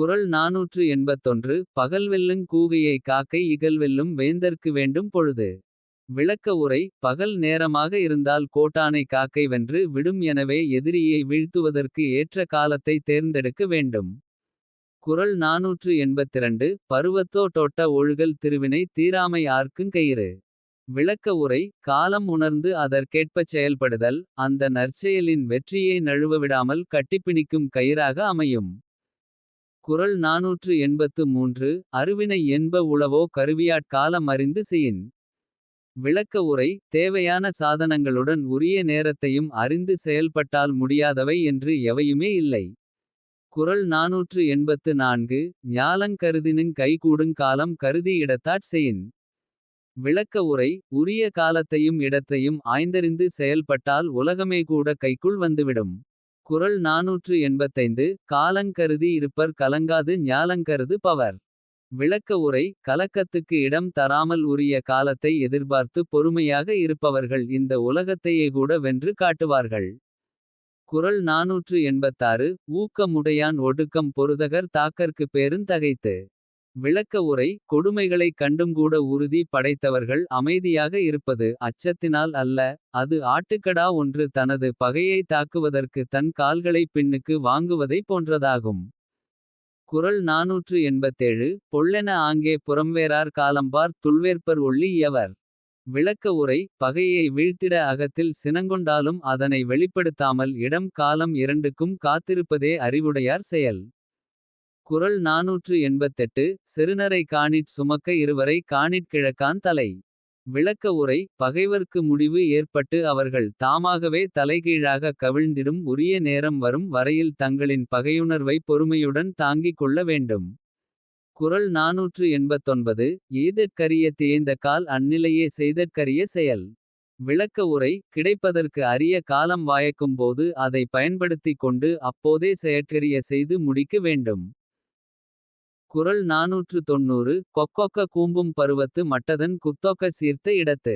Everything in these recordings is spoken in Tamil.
குரல் நாநூற்று எண்பத்தொன்று பகல்வெல்லுங் கூகையை காக்கை இகல்வெல்லும் வேந்தர்க்கு வேண்டும் பொழுது. விளக்க உரை பகல் நேரமாக இருந்தால் கோட்டானை காக்கை வென்று விடும் எனவே எதிரியை வீழ்த்துவதற்கு ஏற்ற காலத்தை தேர்ந்தெடுக்க வேண்டும். குறள் நாநூற்று எண்பத்திரண்டு பருவத்தோ டொட்ட ஒழுகல் திருவினை தீராமை ஆர்க்குங் கயிறு. விளக்க உரை காலம் உணர்ந்து அதற்கேற்பச் செயல்படுதல். அந்த நற்செயலின் வெற்றியை நழுவவிடாமல் கட்டிப்பிணிக்கும் கயிறாக அமையும். குறள் நாநூற்று எண்பத்து மூன்று அருவினை என்ப உளவோ கருவியாட் காலம் அறிந்து செயின். விளக்க உரை தேவையான சாதனங்களுடன் உரிய நேரத்தையும் அறிந்து செயல்பட்டால் முடியாதவை என்று எவையுமே இல்லை. குறள் நாநூற்று எண்பத்து நான்கு ஞாலங் கருதினுங் கைகூடுங் காலம் கருதி இடத்தாட் செயின். விளக்க உரை உரிய காலத்தையும் இடத்தையும் ஆய்ந்தறிந்து செயல்பட்டால் உலகமே கூட கைக்குள் வந்துவிடும். குறள் நாநூற்று எண்பத்தைந்து காலங் கருதி இருப்பர் கலங்காது ஞாலங்கருது பவர். விளக்க உரை கலக்கத்துக்கு இடம் தராமல் உரிய காலத்தை எதிர்பார்த்து பொறுமையாக இருப்பவர்கள் இந்த உலகத்தையே கூட வென்று காட்டுவார்கள். குறள் நாநூற்று எண்பத்தாறு ஊக்கமுடையான் ஒடுக்கம் பொருதகர் தாக்கற்கு பேருந் தகைத்து. விளக்க உரை கொடுமைகளைக் கண்டும்கூட உறுதி படைத்தவர்கள் அமைதியாக இருப்பது அச்சத்தினால் அல்ல. அது ஆட்டுக்கடா ஒன்று தனது பகையை தாக்குவதற்கு தன் கால்களைப் பின்னுக்கு வாங்குவதைப் போன்றதாகும். குறள் நாநூற்று எண்பத்தேழு பொல்லென ஆங்கே புறம்வேறார் காலம்பார் துள்வேற்பர் ஒள்ளி எவர். விளக்க உரை பகையை வீழ்த்திட அகத்தில் சினங்கொண்டாலும் அதனை வெளிப்படுத்தாமல் இடம் காலம் இரண்டுக்கும் காத்திருப்பதே அறிவுடையார் செயல். குறள் நாநூற்று எண்பத்தெட்டு செருநரை காணிற் சுமக்க இருவரை காணிற் கிழக்கான் தலை. விளக்க உரை பகைவர்க்கு முடிவு ஏற்பட்டு அவர்கள் தாமாகவே தலைகீழாக கவிழ்ந்திடும் உரிய நேரம் வரும் வரையில் தங்களின் பகையுணர்வை பொறுமையுடன் தாங்கிக் கொள்ள வேண்டும். குறள் நாநூற்று எண்பத்தொன்பது எய்தற்கரிய தேய்ந்த கால் அந்நிலையே செய்தற்கரிய செயல். விளக்க உரை கிடைப்பதற்கு அரிய காலம் வாயக்கும்போது அதை பயன்படுத்திக் கொண்டு அப்போதே செயற்கரிய செய்து முடிக்க வேண்டும். குறள் நாநூற்று தொன்னூறு கொக்கொக்க கூம்பும் பருவத்து மட்டதன் குத்தொக்க சீர்த்த இடத்து.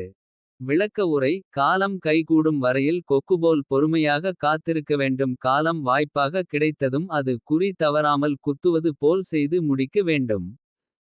விளக்க உரை காலம் கைகூடும் வரையில் கொக்குபோல் பொறுமையாக காத்திருக்க வேண்டும் காலம் வாய்ப்பாக கிடைத்ததும் அது குறி தவறாமல் குத்துவது போல் செய்து முடிக்க வேண்டும்.